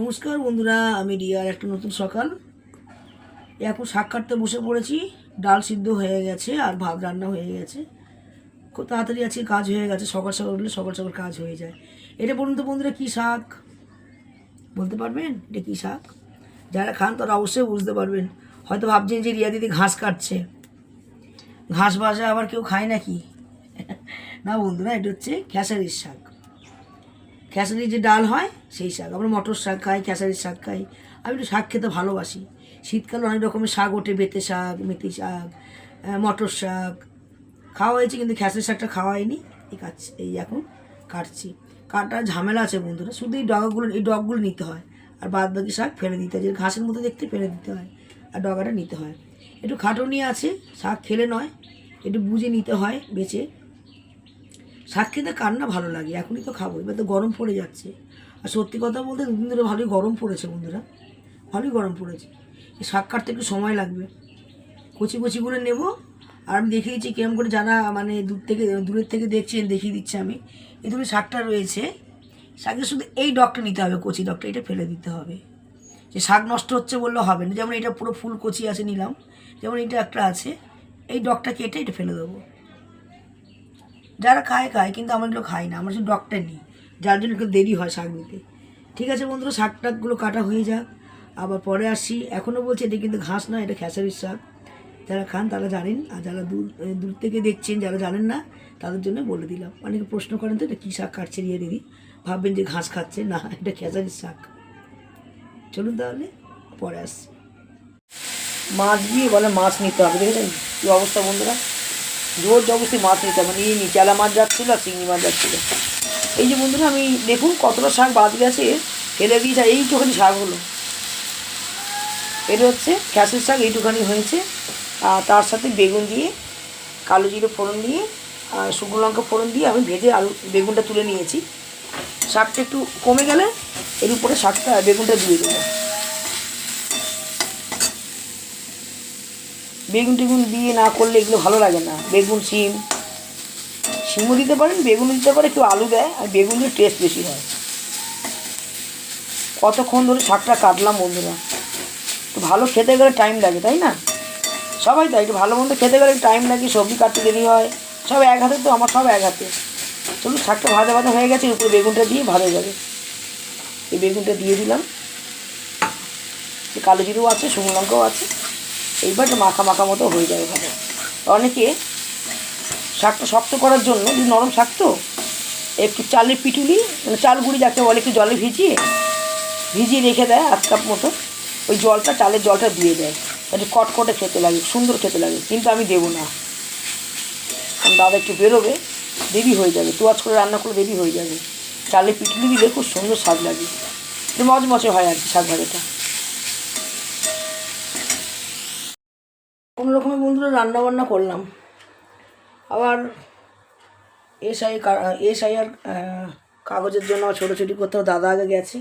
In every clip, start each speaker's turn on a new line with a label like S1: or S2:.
S1: নমস্কার বন্ধুরা, আমি রিয়ার একটা নতুন সকাল। এখন শাক কাটতে বসে পড়েছি, ডাল সিদ্ধ হয়ে গেছে আর ভাত রান্না হয়ে গেছে। খুব তাড়াতাড়ি আজকে কাজ হয়ে গেছে, সকাল সকাল উঠলে সকাল সকাল কাজ হয়ে যায়। এটা বলুন তো বন্ধুরা, কী শাক? বলতে পারবেন? এটা কী শাক? যারা খান তারা অবশ্যই বুঝতে পারবেন। হয়তো ভাবছেন যে রিয়া দিদি ঘাস কাটছে। ঘাস ভাজা আবার কেউ খায় নাকি? না বন্ধুরা, এটা হচ্ছে খেসারির শাক। খেসারির যে ডাল হয়, সেই শাক। আমরা মটর শাক খাই খেসারির শাক খাই। আমি একটু শাক খেতে ভালোবাসি। শীতকালে অনেক রকমের শাক ওঠে, বেতে শাক, মেথি শাক মটর শাক। খাওয়া হয়েছে কিন্তু খেসারির শাকটা খাওয়া হয়নি। এই কাটছি এই এখন কাটছি। কাটার ঝামেলা আছে বন্ধুরা। শুধু এই ডগাগুলো, এই ডগগুলো নিতে হয়। আর বাদ বাকি শাক ফেলে দিতে হয়। যে ঘাসের মতো দেখতে ফেলে দিতে হয়। আর ডগাটা নিতে হয়। একটু খাটুনি আছে। শাক খেলে নয়। একটু বুঝে নিতে হয়, বেছে। খেতে কার না ভালো লাগে, এখনই তো খাব, এবার তো গরম পড়ে যাচ্ছে। আর সত্যি কথা বলতে দুদিন ধরে ভালোই গরম পড়েছে বন্ধুরা, ভালোই গরম পড়েছে। শাক কাটতে একটু সময় লাগবে। কচি কচি করে নেব, আর আমি দেখিয়ে দিচ্ছি কেরম করে যারা মানে দূর থেকে, দূরের থেকে দেখছেন, দেখিয়ে দিচ্ছি আমি। এই ধরুন শাকটা রয়েছে, শাকের শুধু এই ডগটা নিতে হবে, কচি ডগটা, এটা ফেলে দিতে হবে। যে শাক নষ্ট হচ্ছে বললে হবে না, যেমন এটা পুরো ফুল কচি আছে নিলাম, যেমন এটা একটা আছে, এই ডগটা কেটে এটা ফেলে দেবো। যারা খায় খায়, কিন্তু আমরা এগুলো খাই না। আমরা শুধু ডকটা নিই, যার জন্য একটু দেরি হয় শাক নিতে ঠিক আছে বন্ধুরা শাক টাকগুলো কাটা হয়ে যাক। আবার পরে আসি এখনও বলছি এটা কিন্তু ঘাস না এটা খেসারির শাক। যারা খান তারা জানেন, আর যারা দূর দূর থেকে দেখছেন, যারা জানেন না, তাদের জন্য বলে দিলাম। অনেকে প্রশ্ন করেন তো, এটা কী শাক কাটছে রিয়ে দিদি? ভাববেন যে ঘাস খাচ্ছে। না, এটা খেসারির শাক। চলুন তাহলে, পরে আসছি। মাছ দিয়ে বলে মাছ নিতে হবে, দেখেছেন? কী অবস্থা বন্ধুরা? জোর জবরদস্তি মাছ নিতে হবে। নিয়ে নি চেলা মাছ যাচ্ছিল আর চিংড়ি মাছ যাচ্ছিল। এই যে বন্ধুরা, আমি দেখুন কতটা শাক বাদ গেছে। ফেলে দিয়েছে এইটুখানি শাক হলো এটা হচ্ছে খেসের শাক, এইটুখানি হয়েছে। আর তার সাথে বেগুন দিয়ে, কালো জিরে ফোড়ন দিয়ে, আর শুকনো লঙ্কা ফোড়ন দিয়ে আমি ভেজে আলু, বেগুনটা তুলে নিয়েছি। শাকটা একটু কমে গেলে এর উপরে শাকটা, বেগুনটা দিয়ে দেবো। বেগুন টেগুন দিয়ে না করলে এগুলো ভালো লাগে না। বেগুন, শিম। শিমও দিতে পারেন, বেগুনও দিতে পারে কেউ আলু দেয়, আর বেগুনের টেস্ট বেশি হয়। কতক্ষণ ধরে শাকটা কাটলাম বন্ধুরা। তো ভালো খেতে গেলে টাইম লাগে, তাই না? সবাই তাই, একটু ভালো মন্দ খেতে গেলে টাইম লাগে, সবজি কাটতে দেরি হয়। সব এক হাতে তো, আমার সব এক হাতে। চলুন, শাকটা ভাজা ভাজা হয়ে গেছে, উপরে বেগুনটা দিয়ে ভাজা যাবে। এই বেগুনটা দিয়ে দিলাম। কালো জিরেও আছে, শুকনো লঙ্কাও আছে। এইবার মাখা মাখা মতো হয়ে যাবে ভালো। অনেকে শাকটা শক্ত করার জন্য, যদি নরম শাক তো, একটু চালের পিটুলি মানে চাল গুঁড়ি যাকে বলে, একটু জলে ভিজিয়ে ভিজিয়ে রেখে দেয় আধ কাপ মতো। ওই জলটা, চালের জলটা দিয়ে দেয়। একটু কটকটে খেতে লাগে, সুন্দর খেতে লাগে, কিন্তু আমি দেবো না। কারণ দাদা একটু বেরোবে, দেরি হয়ে যাবে। তোয়াজ করে রান্না করে দেরি হয়ে যাবে। চালে পিটুলি দিলে খুব সুন্দর স্বাদ লাগে। মচমচে হয় আর কি শাক ভাজাটা। রকমের বন্ধুরা রান্নাবান্না করলাম। আবার এসআই এসআই আর কাগজের জন্য ছোটোছুটি করতেও দাদা আগে গেছে।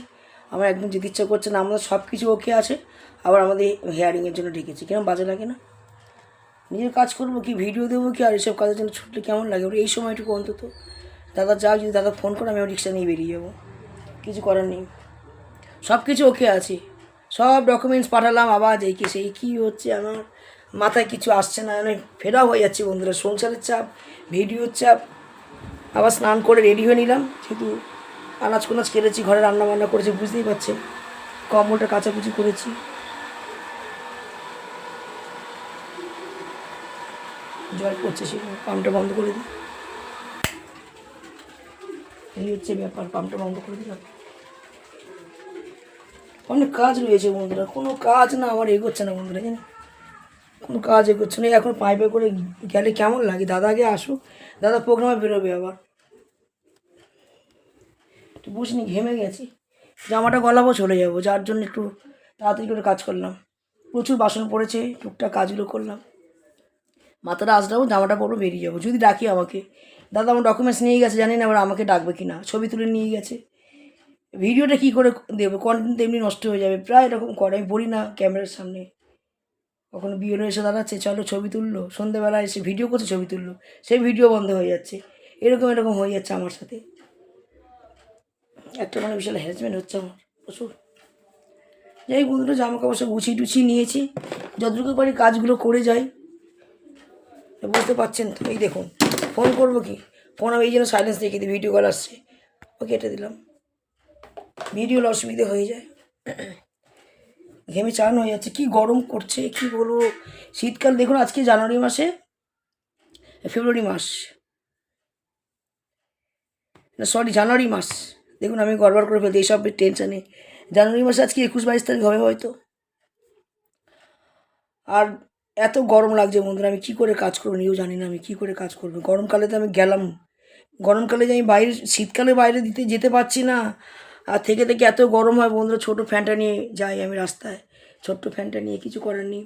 S1: আমার একদম ইচ্ছা করছে না, আমাদের সব কিছু ওকে আছে। আবার আমাদের হেয়ারিংয়ের জন্য ডেকেছি। কেমন বাজে লাগে না? নিজের কাজ করব কি ভিডিও দেবো কি, আর এইসব কাজের জন্য ছুটলে কেমন লাগে? এই সময়টুকু অন্তত। দাদা যাও, যদি দাদা ফোন করে, আমি রিক্সা নিয়ে বেরিয়ে যাব। কিছু করার নেই। সব কিছু ওকে আছে। সব ডকুমেন্টস পাঠালাম, আবার এই কি সেই কী হচ্ছে আমার। মাথায় কিছু আসছে না আমি ফেরাও হয়ে যাচ্ছে বন্ধুরা সংসারের চাপ, ভিডিওর চাপ। আবার স্নান করে রেডি হয়ে নিলাম, যেহেতু আনাজ কোনাজ কেটেছি, ঘরে রান্না বান্না করেছি, বুঝতেই পারছেন, কম্বলটা কাচাকুচি করেছি। জল পড়ছে সে পাম্পটা বন্ধ করে দিই। এই হচ্ছে ব্যাপার, পাম্পটা বন্ধ করে দিলাম। অনেক কাজ রয়েছে বন্ধুরা, কোনো কাজ না, আমার এগোচ্ছে না বন্ধুরা জানি কোনো কাজ এগোচ্ছে না। এখন পাইপে করে গেলে কেমন লাগে? দাদা আগে আসুক। দাদা প্রোগ্রামে বেরোবে আবার। একটু বুঝিনি ঘেমে গেছি। জামাটা গলাবো চলে যাব, যার জন্য একটু তাড়াতাড়ি করে কাজ করলাম। প্রচুর বাসন পড়েছে, টুকটাক কাজগুলো করলাম। মাথাটা আসলাম জামাটা পরবো, বেরিয়ে যাব। যদি ডাকি আমাকে। দাদা আমার ডকুমেন্টস নিয়ে গেছে, জানি না আবার আমাকে ডাকবে কি না ছবি তুলে নিয়ে গেছে। ভিডিওটা কী করে দেবো? কন্টেন্ট এমনি নষ্ট হয়ে যাবে। প্রায় এরকম করে, আমি বলি না ক্যামেরার সামনে। কখনো বিয়ের এসে দাঁড়াচ্ছে, চলো ছবি তুললো সন্ধ্যেবেলা এসে ভিডিও করছে, ছবি তুললো, সেই ভিডিও বন্ধ হয়ে যাচ্ছে। এরকম এরকম হয়ে যাচ্ছে আমার সাথে। একটা মানে বিশাল হ্যারাসমেন্ট হচ্ছে আমার, প্রচুর। যাই বন্ধুরা জামা কাপড় সব গুছিয়ে টুছিয়ে নিয়েছি। যতটুকু পারি কাজগুলো করে যাই। বুঝতে পারছেন তো? এই দেখুন ফোন করব কি? ফোন আমি এই জন্য সাইলেন্স রেখে দিই ভিডিও কল আসছে। ও কেটে দিলাম। ভিডিওর অসুবিধে হয়ে যায়। ঘেমে চান হয়ে যাচ্ছে। কি গরম করছে, কি বলব? শীতকাল দেখুন, আজকে জানুয়ারি মাসে, ফেব্রুয়ারি মাস। না সরি জানুয়ারি মাস। দেখুন, আমি গড়বড় করে ফেলছি, এইসব টেনশানে জানুয়ারি মাসে আজকে একুশ বাইশ তারিখ হবে হয়তো। আর এত গরম লাগছে বন্ধুরা, আমি কী করে কাজ করব? নিজেও জানি না আমি কী করে কাজ করব। গরমকালে তো আমি গেলাম। গরমকালে যে আমি বাইরে, শীতকালে বাইরে দিতে, যেতে পারছি না। আর থেকে থেকে এত গরম হয় বন্ধুরা, ছোটো ফ্যানটা নিয়ে যাই আমি রাস্তায়। ছোট্ট ফ্যানটা নিয়ে কিছু করার নেই।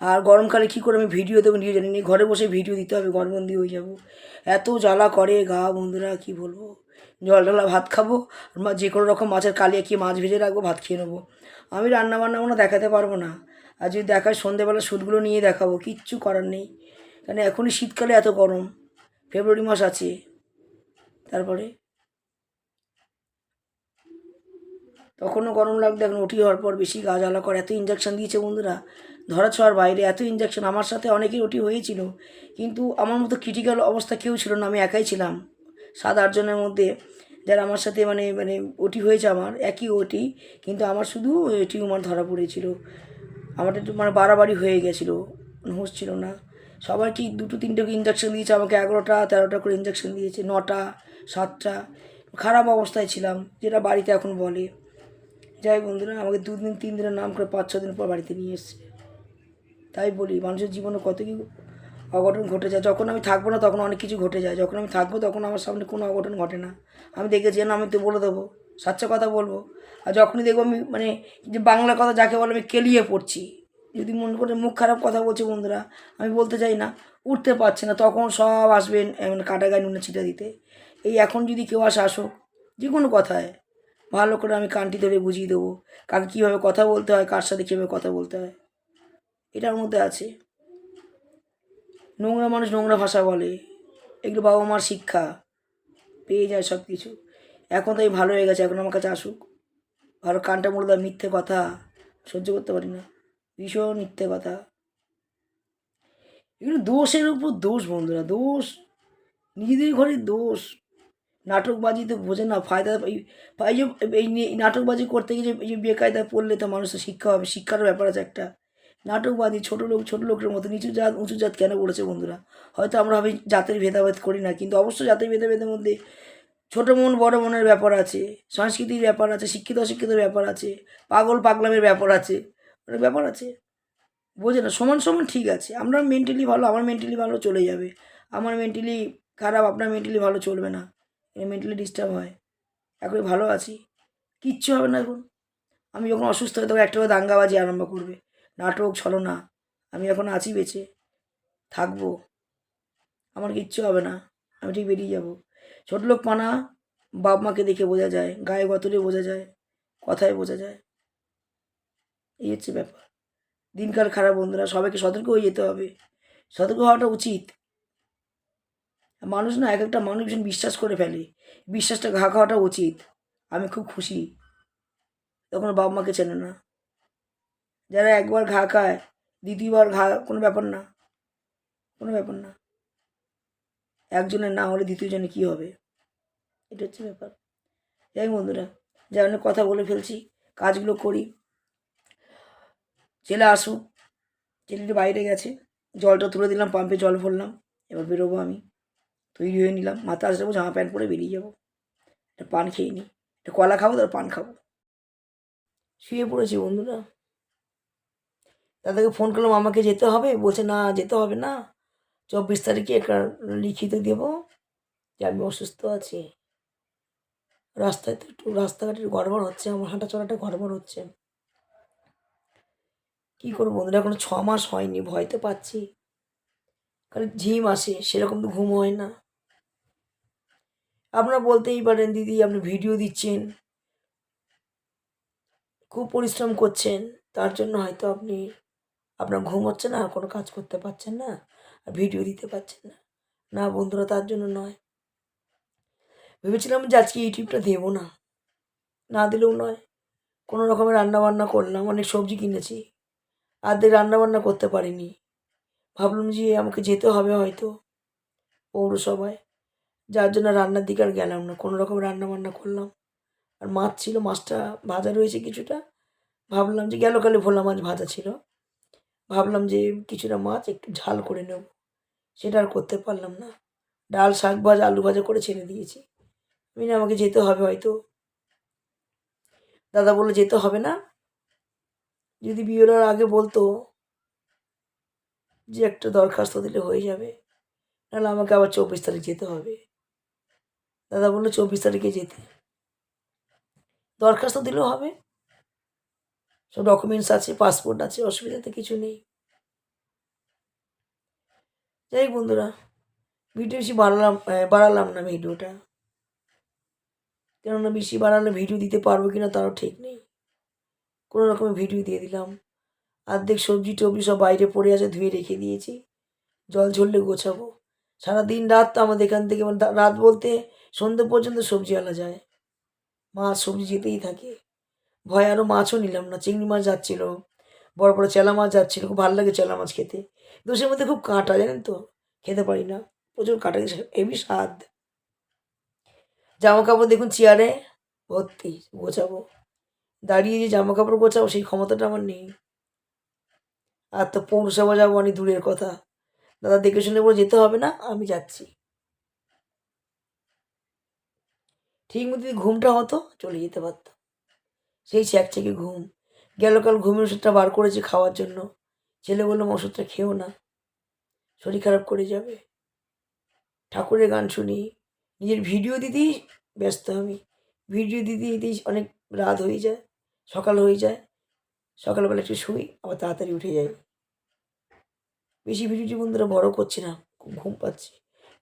S1: আর গরমকালে কী করে আমি ভিডিও দেবো নিজে জানি ঘরে বসে ভিডিও দিতে হবে গরমবন্দি হয়ে যাব। এত জ্বালা করে গা, বন্ধুরা, কি বলব? জল ঢালা ভাত খাব, আর যে কোনো রকম মাছের কালিয়া কি মাছ ভেজে রাখব, ভাত খেয়ে নেব। আমি রান্না বান্না কোনো দেখাতে পারব না। আর যদি দেখায় সন্ধেবেলা সুদগুলো নিয়ে দেখাবো, কিচ্ছু করার নেই। কারণ এখনই শীতকালে এত গরম। ফেব্রুয়ারি মাস আছে। তারপরে? তখনও গরম লাগতো এখন ওটি হওয়ার পর বেশি গা জ্বালা করে। এত ইঞ্জেকশন দিয়েছে বন্ধুরা। ধরা ছোঁয়ার বাইরে এত ইঞ্জেকশন আমার সাথে অনেকেই ওটি হয়েছিল। কিন্তু আমার মতো ক্রিটিক্যাল অবস্থা কেউ ছিল না। আমি একাই ছিলাম। সাত আটজনের মধ্যে যারা আমার সাথে মানে মানে ওটি হয়েছে আমার, একই ওটি কিন্তু আমার শুধু টিউমার ধরা পড়েছিল। আমার একটু মানে বাড়াবাড়ি হয়ে গেছিল। হুঁশ ছিল না। সবাই ঠিক দুটো তিনটে ইঞ্জেকশন দিয়েছে। আমাকে এগারোটা, তেরোটা করে ইঞ্জেকশন দিয়েছে। নটা, সাতটা। খারাপ অবস্থায় ছিলাম, যেটা বাড়িতে এখন বলে। যাই বন্ধুরা, আমাকে দুদিন তিন দিনের নাম করে পাঁচ ছ দিন পর বাড়িতে নিয়ে এসছে। তাই বলি, মানুষের জীবনে কত কি অঘটন ঘটে যায়। যখন আমি থাকব না তখন অনেক কিছু ঘটে যায়। যখন আমি থাকব তখন আমার সামনে কোনো অঘটন ঘটে না। আমি দেখেছি না, আমি তো বলে দেবো, সাচ্চা কথা বলব। আর যখনই দেখব আমি মানে যে বাংলা কথা যাকে বলে আমি কেলিয়ে পড়ছি। যদি মনে করে মুখ খারাপ কথা বলছে বন্ধুরা, আমি বলতে চাই না, উঠতে পারছে না, তখন সব আসবেন এমন কাটা গায়ে নুনে ছিটা দিতে। এই এখন যদি কেউ আসে যে কোনো কথায়। ভালো করে আমি কানটি ধরে বুঝিয়ে দেবো। কাকে কীভাবে কথা বলতে হয়, কার সাথে কীভাবে কথা বলতে হয়। এটার মধ্যে আছে। নোংরা মানুষ নোংরা ভাষা বলে। এগুলো বাবা মার শিক্ষা। পেয়ে যায় সব কিছু এখন তো তাই ভালো হয়ে গেছে। এখন আমার কাছে আসুক। ভালো কানটা দেয় মিথ্যে কথা। সহ্য করতে পারি না। ভীষণ মিথ্যে কথা। এগুলো দোষের উপর দোষ, বন্ধুরা। দোষ। নিজেদের ঘরের দোষ। নাটকবাজি তো বোঝে না, ফায়দা এই যে, এই নাটকবাজি করতে গিয়ে যে, এই যে বেকায়দায় পড়লে তো মানুষের শিক্ষা হবে, শিক্ষারও ব্যাপার আছে একটা। নাটকবাদী ছোটো লোক, ছোটো লোকের মতো, নিচু জাত, উঁচু জাত কেন বলেছে বন্ধুরা? হয়তো আমরা ভাবি জাতের ভেদাভেদ করি না, কিন্তু অবশ্যই জাতের ভেদাভেদের মধ্যে ছোটো মন, বড় মনের ব্যাপার আছে, সংস্কৃতির ব্যাপার আছে, শিক্ষিত অশিক্ষিতের ব্যাপার আছে, পাগল পাগলামের ব্যাপার আছে অনেক ব্যাপার আছে। বোঝে না, সমান সমান ঠিক আছে, আমরা মেন্টালি ভালো, আমার মেন্টালি ভালো চলে যাবে, আমার মেন্টালি খারাপ, আপনার মেন্টালি ভালো চলবে না। মেন্টালি ডিস্টার্ব হয়। এখন ভালো আছি। কিচ্ছু হবে না এখন। আমি যখন অসুস্থ হয়ে তখন একটা দাঙ্গাবাজি আরম্ভ করবে। নাটক, ছলনা। আমি এখন আছি বেঁচে। থাকব। আমার কিচ্ছু হবে না। আমি ঠিক বেরিয়ে যাব। ছোট লোক পানা বাপ মাকে দেখে বোঝা যায়। গায়ে গতরে বোঝা যায়। কথায় বোঝা যায়। এই হচ্ছে ব্যাপার। দিনকাল খারাপ বন্ধুরা। সবাইকে সতর্ক হয়ে যেতে হবে। সতর্ক হওয়াটা উচিত। মানুষ না এক একটা মানুষ ভীষণ বিশ্বাস করে ফেলে। বিশ্বাসটা ঘা খাওয়াটা উচিত। আমি খুব খুশি। তখন বাবা মাকে চেনে না। যারা একবার ঘা খায়, দ্বিতীয়বার ঘা, কোনো ব্যাপার না। কোনো ব্যাপার না। একজনের না হলে দ্বিতীয়জনে কী হবে? এটা হচ্ছে ব্যাপার। যাই বন্ধুরা, যাই অনেক কথা বলে ফেলছি, কাজগুলো করি। ছেলে আসুক। ছেলেটি বাইরে গেছে। জলটা তুলে দিলাম পাম্পে জল ভরলাম। এবার বেরোবো আমি। তৈরি হয়ে নিলাম, মাথা আসব জামা প্যান্ট পরে বেরিয়ে যাব। একটা পান খেয়ে নিই একটা কলা খাব তার পান খাব। শুয়ে পড়েছি বন্ধুরা। দাদাকে ফোন করলাম, আমাকে যেতে হবে? বলছে, না, যেতে হবে না। চব্বিশ তারিখে একটা লিখিত দেব যে আমি অসুস্থ আছি। রাস্তায় তো একটু রাস্তাঘাটের গড়বড় হচ্ছে, আমার হাঁটা চলাটা গড়বড় হচ্ছে। কী করব বন্ধুরা, এখনও ছ মাস হয়নি, ভয় তো পাচ্ছি। কারণ ঝিম আসে, সেরকম তো ঘুম হয় না। আপনারা বলতেই পারেন, দিদি, আপনি ভিডিও দিচ্ছেন। খুব পরিশ্রম করছেন। তার জন্য হয়তো আপনি, আপনার ঘুম হচ্ছে না আর কোনো কাজ করতে পারছেন না, আর ভিডিও দিতে পারছেন না। না বন্ধুরা, তার জন্য নয়। ভেবেছিলাম যে আজকে ইউটিউবটা দেবো না। না দিলেও নয়। কোনো রকমের রান্না বান্না করলাম, অনেক সবজি কিনেছি। আর্ধেক রান্না বান্না করতে পারিনি। ভাবলাম যে আমাকে যেতে হবে হয়তো পৌরসভায়। যার জন্য রান্নার দিকে আর গেলাম না। কোনো রকম রান্না বান্না করলাম। আর মাছ ছিল, মাছটা ভাজা রয়েছে কিছুটা। ভাবলাম যে গেল কালে ভোলা মাছ ভাজা ছিল। ভাবলাম যে কিছুটা মাছ একটু ঝাল করে নেব। সেটা আর করতে পারলাম না। ডাল, শাক ভাজা, আলু ভাজা করে ছেড়ে দিয়েছি। আমি না আমাকে যেতে হবে হয়তো। দাদা বলল, যেতে হবে না। যদি বিয়ের আগে বলতো যে একটা দরখাস্ত দিলে হয়ে যাবে। নাহলে আমাকে আবার চব্বিশ তারিখ যেতে হবে। দাদা বলল, চব্বিশ তারিখে যেতে। দরখাস্ত দিলেও হবে। সব ডকুমেন্টস আছে পাসপোর্ট আছে অসুবিধা তো কিছু নেই। যাই বন্ধুরা, ভিডিও বেশি বাড়ালাম বাড়ালাম না ভিডিওটা। কেননা বেশি বাড়ালে ভিডিও দিতে পারব কিনা তারও ঠিক নেই। কোনো রকমের ভিডিও দিয়ে দিলাম। অর্ধেক সবজি টবজি সব বাইরে পড়ে আছে, ধুয়ে রেখে দিয়েছি। জল ঝরলে গোছাবো। সারা দিন রাত তো আমাদের এখান থেকে মানে রাত বলতে সন্ধ্যে পর্যন্ত সবজি আলা যায়। মাছ সবজি যেতেই থাকে। ভয় আরও মাছও নিলাম না, চিংড়ি মাছ যাচ্ছিল, বড় বড় চেলা মাছ যাচ্ছিল, খুব ভালো লাগে চেলা মাছ খেতে। দোষের মধ্যে খুব কাঁটা, জানেন তো? খেতে পারি না, প্রচুর কাঁটা হেভি স্বাদ। জামা কাপড় দেখুন চেয়ারে, ভর্তি, গোছাবো। দাঁড়িয়ে যে জামা কাপড় গোছাবো, সেই ক্ষমতাটা আমার নেই। আর তো পৌরসভা যাব অনেক দূরের কথা। দাদা দেখে শুনে বলে যেতে হবে না, আমি যাচ্ছি। ঠিক মতো ঘুমটা হতো, চলে যেতে পারতাম। সেই চ্যাকচেকে ঘুম। গেল কাল ঘুমের ওষুধটা বার করেছে খাওয়ার জন্য। ছেলে বললাম ওষুধটা খেও না। শরীর খারাপ করে যাবে। ঠাকুরের গান শুনি। নিজের ভিডিও দিতেই ব্যস্ত আমি। ভিডিও দিতে দিতেই অনেক রাত হয়ে যায়, সকাল হয়ে যায়। সকালবেলা একটু শুই, আবার তাড়াতাড়ি উঠে যাই। বেশি ভিডিওটি বন্ধুরা বড় করছি না, খুব ঘুম পাচ্ছি।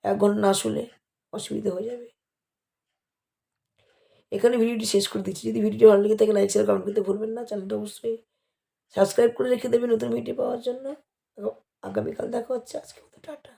S1: এক ঘণ্টা না শুলে অসুবিধা হয়ে যাবে। এখানে ভিডিওটি শেষ করে দিচ্ছি। যদি ভিডিওটি ভালো লেগে থাকে লাইক শেয়ার কমেন্ট করতে ভুলবেন না। চ্যানেলটা অবশ্যই সাবস্ক্রাইব করে রেখে দেবে নতুন ভিডিও পাওয়ার জন্য। আগামীকাল দেখা হচ্ছে। আজকে টাটা।